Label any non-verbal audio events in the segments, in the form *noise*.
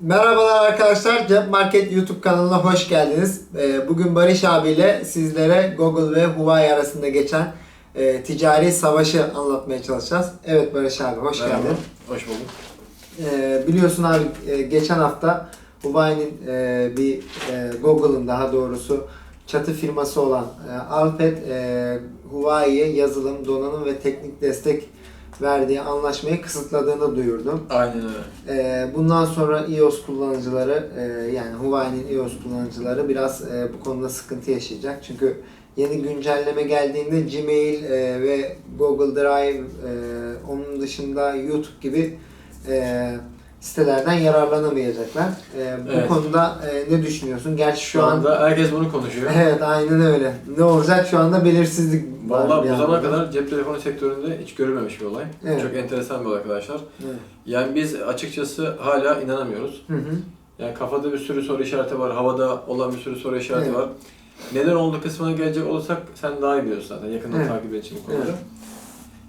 Merhabalar arkadaşlar, Cep Market YouTube kanalına hoş geldiniz. Ee, Bugün Barış abiyle sizlere Google ve Huawei arasında geçen e, ticari savaşı anlatmaya çalışacağız. Evet Barış abi, hoş Merhaba, geldin. Hoş bulduk. Ee, biliyorsun abi e, geçen hafta Huawei'nin e, bir Google'ın daha doğrusu çatı firması olan Alped e, Huawei'ye yazılım, donanım ve teknik destek verdiği anlaşmayı kısıtladığını duyurdu. Aynen öyle. Ee, Bundan sonra iOS kullanıcıları e, yani Huawei'nin iOS kullanıcıları biraz e, bu konuda sıkıntı yaşayacak. Çünkü yeni güncelleme geldiğinde Gmail e, ve Google Drive e, onun dışında YouTube gibi e, sitelerden yararlanamayacaklar. E, Bu Evet. konuda e, ne düşünüyorsun? Gerçi şu, Şu an anda herkes bunu konuşuyor. evet aynen öyle. Ne olacak şu anda belirsizlik var. Vallahi bir bu zamana kadar cep telefonu sektöründe hiç görülmemiş bir olay. Evet. Çok enteresan bir olay arkadaşlar. Evet. Yani biz açıkçası hala inanamıyoruz. Hı hı. Yani kafada bir sürü soru işareti var, havada olan bir sürü soru işareti Evet. var. Neden oldu kısmına gelecek olursak sen daha iyi biliyorsun zaten yakından Evet. takip edeceğin bu konuda. Evet.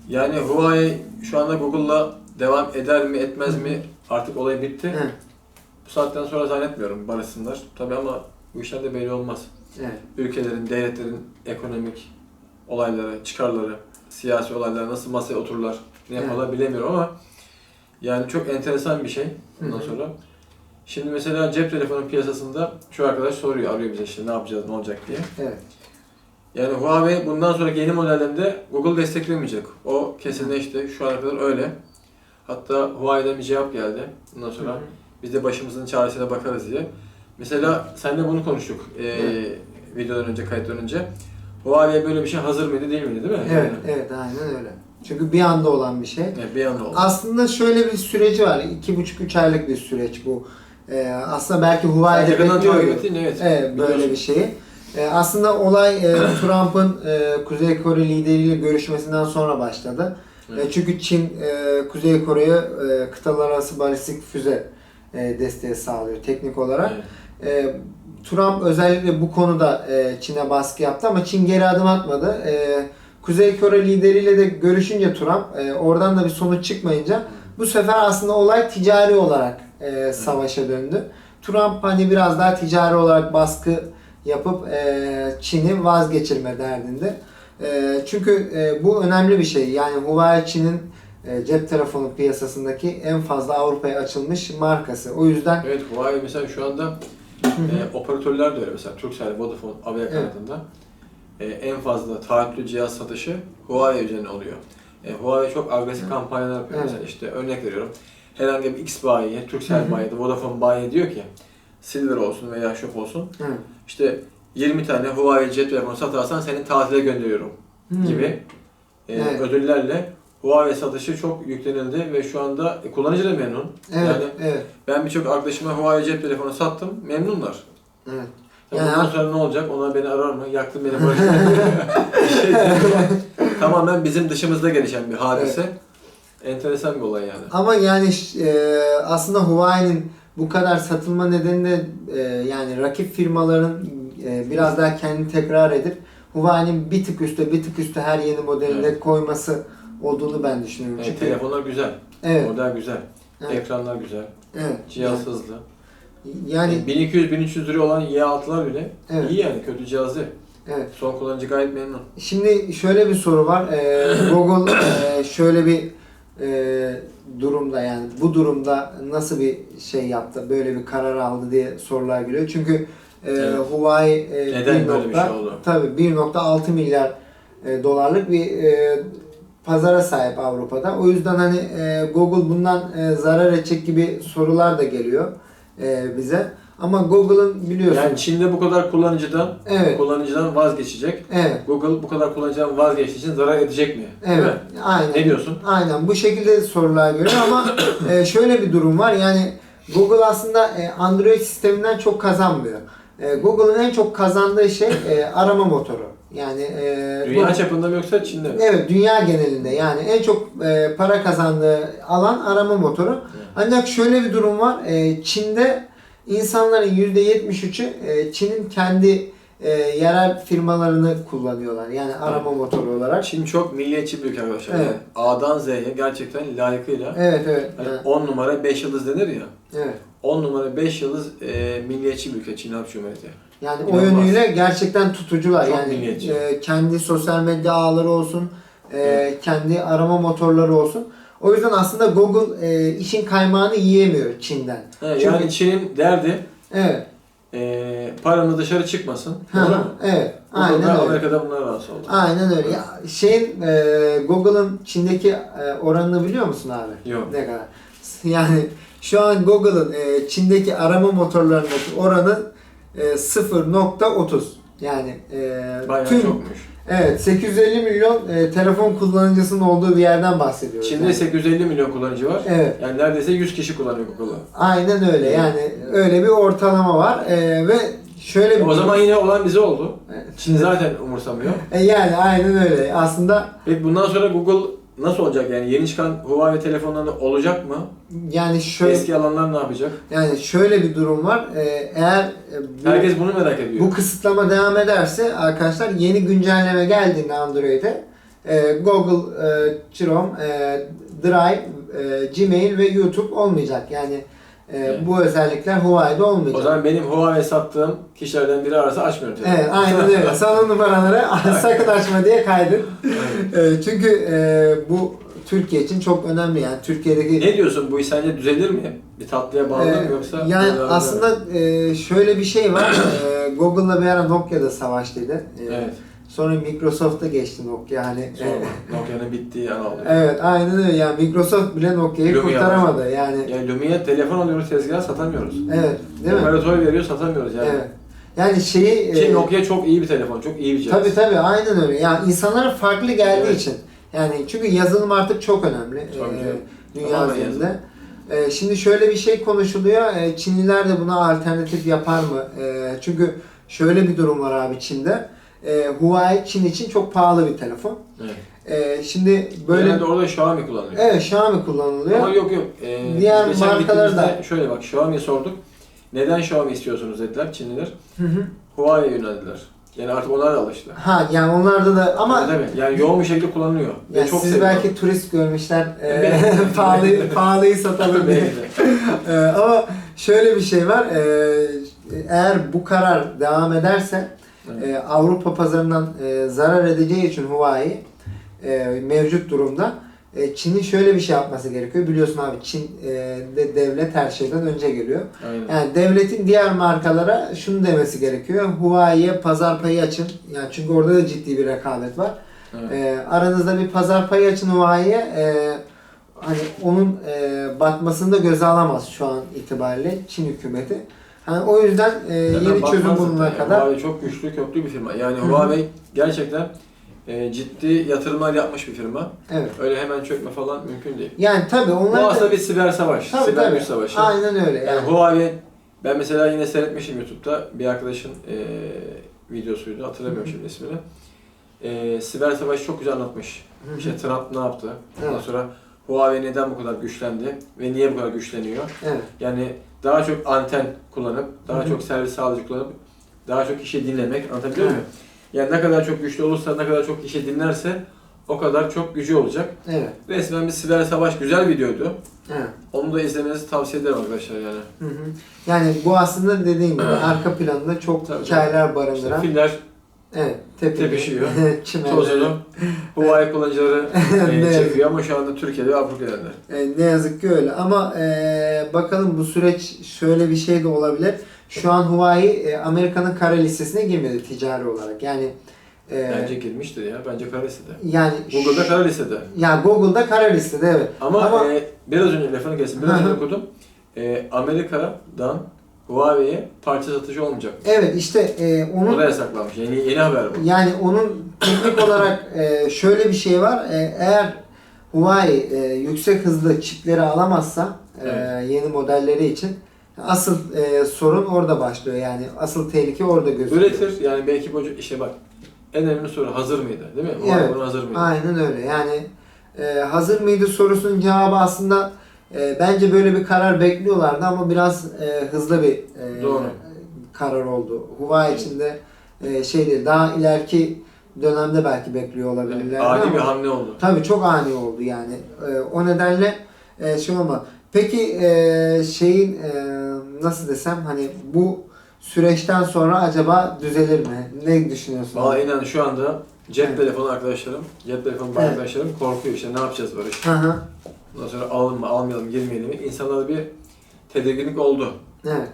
Yani Huawei şu anda Google'la devam eder mi etmez mi artık olay bitti. Evet. Bu saatten sonra zannetmiyorum barışsınlar. Tabii ama bu işler de belli olmaz. Evet. ülkelerin, devletlerin ekonomik olayları, çıkarları, siyasi olaylar nasıl masaya otururlar, ne yaparlar bilemiyorum ama yani çok enteresan bir şey bundan Hı hı. sonra. Şimdi mesela cep telefonu piyasasında şu arkadaş soruyor, arıyor bize işte ne yapacağız, ne olacak diye. Evet. Yani Huawei bundan sonraki yeni modellerinde Google desteklemeyecek. O kesinleşti. Şu ana kadar öyle. Hatta Huawei'den bir cevap geldi. Bundan sonra Hı hı. biz de başımızın çaresine bakarız diye. Mesela seninle bunu konuştuk Evet. videodan önce, kayıttan önce. Huawei böyle bir şey hazır mıydı değil miydi değil mi? Evet, Yani, evet aynen öyle. Çünkü bir anda olan bir şey. yani bir anda oldu. Aslında şöyle bir süreci var. iki buçuk üç aylık bir süreç bu. Ee, aslında belki Huawei de Yakından takip bekliyor. evet. Evet, böyle bir şeyi. Ee, aslında olay e, Trump'ın e, Kuzey Kore lideriyle görüşmesinden sonra başladı. Evet. E, çünkü Çin e, Kuzey Kore'ye e, kıtalar arası balistik füze e, desteği sağlıyor teknik olarak. Evet. E, Trump özellikle bu konuda e, Çin'e baskı yaptı ama Çin geri adım atmadı. E, Kuzey Kore lideriyle de görüşünce Trump e, oradan da bir sonuç çıkmayınca bu sefer aslında olay ticari olarak e, savaşa döndü. Trump hani biraz daha ticari olarak baskı yapıp e, Çin'i vazgeçirme derdinde. E, çünkü e, bu önemli bir şey. Yani Huawei Çin'in e, cep telefonu piyasasındaki en fazla Avrupa'ya açılmış markası. O yüzden Evet Huawei mesela şu anda e, operatörler de öyle mesela Turkcell, Vodafone, Avia Evet. kanadında e, en fazla taahhütlü cihaz satışı Huawei üzerine oluyor. E, Huawei çok agresif kampanyalar yapıyor Evet. mesela işte örnek veriyorum. Herhangi bir X bayiye, Turkcell Hı hı. bayiye, Vodafone bayiye diyor ki Silver olsun veya Shop olsun Hı. işte 20 tane Huawei cep telefonu satarsan seni tatile gönderiyorum Hı. gibi e, Evet. ödüllerle Huawei satışı çok yüklenildi ve şu anda e, kullanıcı da memnun. Evet, Yani evet, ben birçok arkadaşıma Huawei cep telefonu sattım, memnunlar. evet. Ya Yani- bundan sonra ne olacak? Onlar beni arar mı? Yaktın beni şey ama *laughs* *laughs* tamamen bizim dışımızda gelişen bir hadise. Enteresan bir olay yani. Ama yani e, aslında Huawei'nin bu kadar satılma nedeni de e, yani rakip firmaların e, biraz daha kendini tekrar edip Huawei'nin bir tık üstte bir tık üstte her yeni modelinde Evet. koyması olduğunu ben düşünüyorum. Evet, Çünkü telefonlar güzel, evet, model güzel, evet, ekranlar güzel, evet. cihaz hızlı. Yani 1200-1300 lira olan Y6'lar bile Evet. iyi yani, kötü cihaz değil. evet. Son kullanıcı gayet memnun. Şimdi şöyle bir soru var. Ee, *coughs* Google e, şöyle bir e, durumda yani bu durumda nasıl bir şey yaptı, böyle bir karar aldı diye sorular geliyor. Çünkü e, Evet. Huawei e, Neden bir böyle bir nokta- şey oldu? Tabii 1.6 milyar e, dolarlık bir e, pazara sahip Avrupa'da. O yüzden hani e, Google bundan e, zarar edecek gibi sorular da geliyor e, bize. Ama Google'ın biliyorsun. Yani Çin'de bu kadar kullanıcıdan evet. kullanıcıdan vazgeçecek. Evet. Google bu kadar kullanıcıdan vazgeçtiği için zarar edecek mi? Evet. mi? Aynen. Ne diyorsun? Aynen bu şekilde sorular geliyor ama *coughs* e, şöyle bir durum var yani Google aslında e, Android sisteminden çok kazanmıyor. E, Google'ın en çok kazandığı şey e, arama motoru. Yani e, Dünya Google- çapında mı yoksa Çin'de mi? Evet dünya genelinde yani en çok e, para kazandığı alan arama motoru. Ancak şöyle bir durum var. E, Çin'de insanların %73'ü e, Çin'in kendi e, yerel firmalarını kullanıyorlar. Yani arama motoru olarak. Çin çok milliyetçi bir ülke arkadaşlar. Evet. Yani A'dan Z'ye gerçekten layıkıyla Evet evet. hani evet. 10 numara 5 yıldız denir ya. evet. 10 numara 5 yıldız e, milliyetçi bir ülke Çin Halk Cumhuriyeti. Yani o İnanılmaz. yönüyle gerçekten tutucular. Çok yani milliyetçi. e, kendi sosyal medya ağları olsun, e, Evet. kendi arama motorları olsun. O yüzden aslında Google e, işin kaymağını yiyemiyor Çin'den. He, Çünkü- yani Çin'in derdi Evet. e, paramız dışarı çıkmasın. Ha, Doğru mu? evet. Aynen Aynen öyle. Amerika'da bunlar rahatsız oldu. Aynen öyle. Ya, şeyin e, Google'ın Çin'deki e, oranını biliyor musun abi? Yok. Ne kadar? Yani şu an Google'ın e, Çin'deki arama motorlarındaki oranı e, 0.30. Yani e, Bayağı tüm çokmuş. Evet 850 milyon e, telefon kullanıcısının olduğu bir yerden bahsediyoruz. Çin'de yani. 850 milyon kullanıcı var. Evet. Yani neredeyse 100 kişi kullanıyor Google'ı. Aynen öyle yani öyle bir ortalama var E, ve şöyle bir O zaman yine olan bize oldu. Çin zaten umursamıyor. E, yani aynen öyle aslında Peki bundan sonra Google nasıl olacak? Yani yeni çıkan Huawei telefonlarında olacak mı? yani şöyle Eski alanlar ne yapacak? yani şöyle bir durum var E, eğer e, bu, Herkes bunu merak ediyor. bu kısıtlama devam ederse arkadaşlar yeni güncelleme geldiğinde Android'e e, Google e, Chrome, e, Drive, e, Gmail ve YouTube olmayacak. Yani e, Evet. bu özellikler Huawei'de olmayacak. O zaman benim Huawei sattığım kişilerden biri ararsa açmıyorum telefonu. Evet aynen *laughs* öyle. Sana numaraları *laughs* sakın açma diye kaydın. E, çünkü e, bu Türkiye için çok önemli yani Türkiye'deki Ne diyorsun bu iş sence düzelir mi? Bir tatlıya bağlı Ee, mı yoksa? yani aslında e, şöyle bir şey var. *coughs* E, Google'la bir ara Nokia'da savaştıydı. E, Evet. Sonra Microsoft'a geçti Nokia hani. E, Nokia'nın bittiği an oldu. evet aynen öyle. Yani Microsoft bile Nokia'yı Lumia kurtaramadı yani. Yani Lumia telefon alıyoruz tezgaha satamıyoruz. Evet, değil mi? Operatör veriyor satamıyoruz yani. Evet. Yani şeyi Ki e, Nokia çok iyi bir telefon, çok iyi bir cihaz. Tabii tabii aynen öyle. Yani insanlara farklı geldiği Evet. için. Yani çünkü yazılım artık çok önemli Tabii e, canım. dünya üzerinde. E, şimdi şöyle bir şey konuşuluyor. E, Çinliler de buna alternatif yapar mı? E, çünkü şöyle bir durum var abi Çin'de. E, Huawei Çin için çok pahalı bir telefon. Evet. E, şimdi böyle Genelde orada Xiaomi kullanılıyor. evet Xiaomi kullanılıyor. Ama yok yok. Ee, Diğer markalar da- Şöyle bak Xiaomi'ye sorduk. Neden Xiaomi istiyorsunuz dediler Çinliler. Hı hı. Huawei'ye yöneldiler. Yani artık onlar da alıştı. Ha yani onlarda da ama Ama tabii, yani yoğun bir şekilde kullanılıyor. Yani çok sizi seviyorlar. belki turist görmüşler. *laughs* E, *laughs* pahalı pahalıyı satalım diye. Ee, *laughs* ama şöyle bir şey var. Ee, eğer bu karar devam ederse Evet. e, Avrupa pazarından e, zarar edeceği için Huawei e, mevcut durumda e, Çin'in şöyle bir şey yapması gerekiyor. Biliyorsun abi Çin e, de devlet her şeyden önce geliyor. Aynen. Yani devletin diğer markalara şunu demesi gerekiyor. Huawei'ye pazar payı açın. Yani çünkü orada da ciddi bir rekabet var. Evet. E, aranızda bir pazar payı açın Huawei'ye. E, hani onun e, batmasını da göze alamaz şu an itibariyle Çin hükümeti. Hani o yüzden e, yeni çözüm bulunana kadar Huawei çok güçlü, köklü bir firma. Yani Hı hı. Huawei gerçekten e, ciddi yatırımlar yapmış bir firma. evet. Öyle hemen çökme falan mümkün değil. Yani tabii Bu onlar da aslında bir siber savaş. tabii, siber tabii. güç savaşı. Aynen öyle. Yani Yani. Huawei, ben mesela yine seyretmişim YouTube'da bir arkadaşın e, videosuydu, hatırlamıyorum şimdi ismini. E, siber savaşı çok güzel anlatmış. Hı hı. İşte Trump ne yaptı? Ondan Evet. sonra Huawei neden bu kadar güçlendi ve niye bu kadar güçleniyor? Evet. Yani daha çok anten kullanıp, daha Hı hı. çok servis sağlayıcı kullanıp, daha çok kişi dinlemek, anlatabiliyor Evet. muyum? Yani ne kadar çok güçlü olursa, ne kadar çok kişi dinlerse o kadar çok gücü olacak. Evet. Resmen bir siber savaş güzel videoydu. Evet. Onu da izlemenizi tavsiye ederim arkadaşlar yani. Hı hı. Yani bu aslında dediğim gibi *clears throat* arka planında çok Tabii. hikayeler İşte barındıran. filler evet. Tepiniyor. tepişiyor. *laughs* Tozunu Huawei kullanıcıları *laughs* e, çekiyor ama şu anda Türkiye'de ve ülkelerinde. E, ne yazık ki öyle ama e, bakalım bu süreç şöyle bir şey de olabilir. Şu an Huawei e, Amerika'nın kara listesine girmedi ticari olarak. Yani e, Bence girmiştir ya. Bence kara listede. yani Google'da kara listede. ya Google'da kara listede evet. Ama, Ama- e, biraz önce lafını kestim. Biraz Hı hı. önce okudum. E, Amerika'dan Huawei'ye parça satışı olmayacak. Evet işte e, O onun da yasaklanmış. Yeni, yeni haber bu. yani onun teknik *coughs* olarak e, şöyle bir şey var. E, eğer Huawei e, yüksek hızlı çipleri alamazsa e, Evet. yeni modelleri için asıl e, sorun orada başlıyor. Yani asıl tehlike orada gözüküyor. Üretir. Yani belki bu işte bak en önemli soru hazır mıydı? Değil mi? Huawei Evet. hazır mıydı? Aynen öyle. Yani e, hazır mıydı sorusunun cevabı aslında e, bence böyle bir karar bekliyorlardı ama biraz e, hızlı bir e, Doğru. karar oldu. Huawei için de e, şey değil, daha ileriki dönemde belki bekliyor olabilirler. Ani ama bir hamle oldu. Tabii çok ani oldu yani. E, o nedenle e, şey olma. Peki e, şeyin e, nasıl desem hani bu süreçten sonra acaba düzelir mi? Ne düşünüyorsun? Valla inan şu anda cep Evet. telefonu arkadaşlarım, cep telefonu Evet. arkadaşlarım korkuyor işte ne yapacağız Barış? Hı hı. Ondan sonra alalım mı, almayalım, girmeyelim mi? İnsanlarda bir tedirginlik oldu. Evet.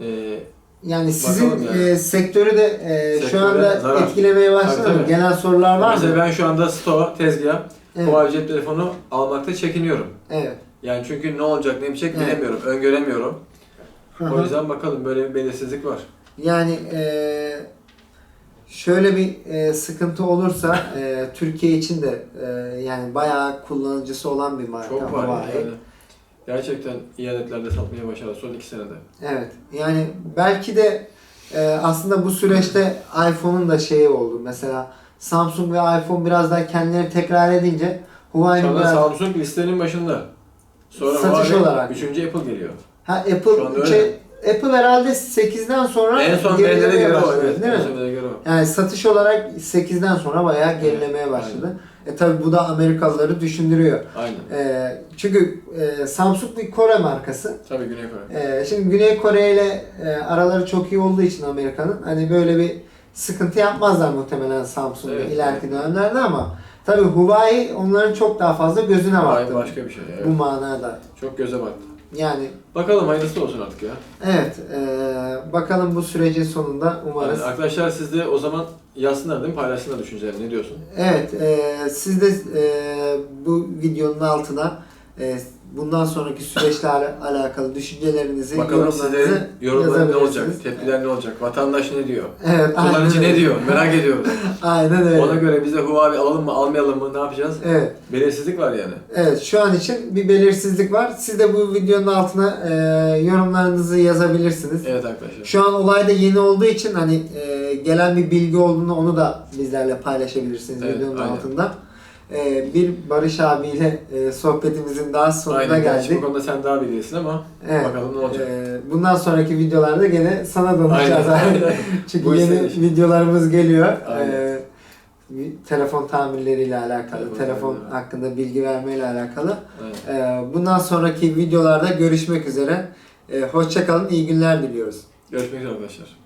Ee, Yani sizin yani. e, sektörü de e, şu anda zarar. etkilemeye başladı mı? Genel sorular var mesela mı? ben şu anda sto, tezgah, Evet. Huawei cep telefonu almakta çekiniyorum. Evet. Yani çünkü ne olacak, ne bitecek Evet. bilemiyorum, öngöremiyorum. Hı O yüzden bakalım böyle bir belirsizlik var. Yani e, şöyle bir e, sıkıntı olursa e, Türkiye için de e, yani bayağı kullanıcısı olan bir marka Çok var Huawei. yani. Gerçekten iyi adetlerde satmaya başladı son iki senede. Evet. Yani belki de e, aslında bu süreçte iPhone'un da şeyi oldu. Mesela Samsung ve iPhone biraz daha kendileri tekrar edince Şu Huawei'nin anda biraz... Samsung listenin başında. Sonra Satış Huawei, olarak. Üçüncü Apple geliyor. Ha Şu Apple anda Apple herhalde 8'den sonra en son gerilemeye verilere göre başladı, Evet, değil mi? göre. Yani satış olarak 8'den sonra bayağı gerilemeye başladı. E tabi bu da Amerikalıları düşündürüyor. Aynen. E, çünkü e, Samsung bir Kore markası. Tabii Güney Kore. E, şimdi Güney Kore ile e, araları çok iyi olduğu için Amerika'nın hani böyle bir sıkıntı yapmazlar muhtemelen Samsung'da Evet, ileriki evet. dönemlerde ama tabi Huawei onların çok daha fazla gözüne baktı. başka bir şey. Evet. Bu manada. Çok göze battı. Yani Bakalım hayırlısı olsun artık ya. evet e, bakalım bu sürecin sonunda umarız. Yani arkadaşlar siz de o zaman yazsınlar değil mi? Paylaşsınlar düşüncelerini. Ne diyorsun? Evet, e, siz de e, bu videonun altına e, bundan sonraki süreçlerle alakalı düşüncelerinizi, Bakalım sizlerin yorumları ne olacak? yazabilirsiniz. Tepkiler ne olacak? Vatandaş ne diyor? Evet, Kullanıcı ne diyor? Merak ediyoruz. *laughs* Aynen öyle. Ona göre biz de Huawei alalım mı, almayalım mı, ne yapacağız? Evet, Belirsizlik var yani. evet. Şu an için bir belirsizlik var. Siz de bu videonun altına e, yorumlarınızı yazabilirsiniz. Evet arkadaşlar. Şu an olay da yeni olduğu için hani e, gelen bir bilgi olduğunu onu da bizlerle paylaşabilirsiniz Evet, videonun aynen. altında. E, bir Barış abiyle e, sohbetimizin daha sonuna Aynen. Geldik. bu konuda sen daha bilirsin ama Evet. bakalım ne olacak. Ee, bundan sonraki videolarda gene sana danışacağız Aynen. abi. *laughs* *laughs* Çünkü Bu yeni işler iş. videolarımız geliyor. Aynen. Ee, bir telefon tamirleriyle alakalı, Telefon telefon tamirleri. hakkında bilgi vermeyle alakalı. Aynen. Ee, bundan sonraki videolarda görüşmek üzere. Ee, hoşça kalın, iyi günler diliyoruz. Görüşmek üzere arkadaşlar.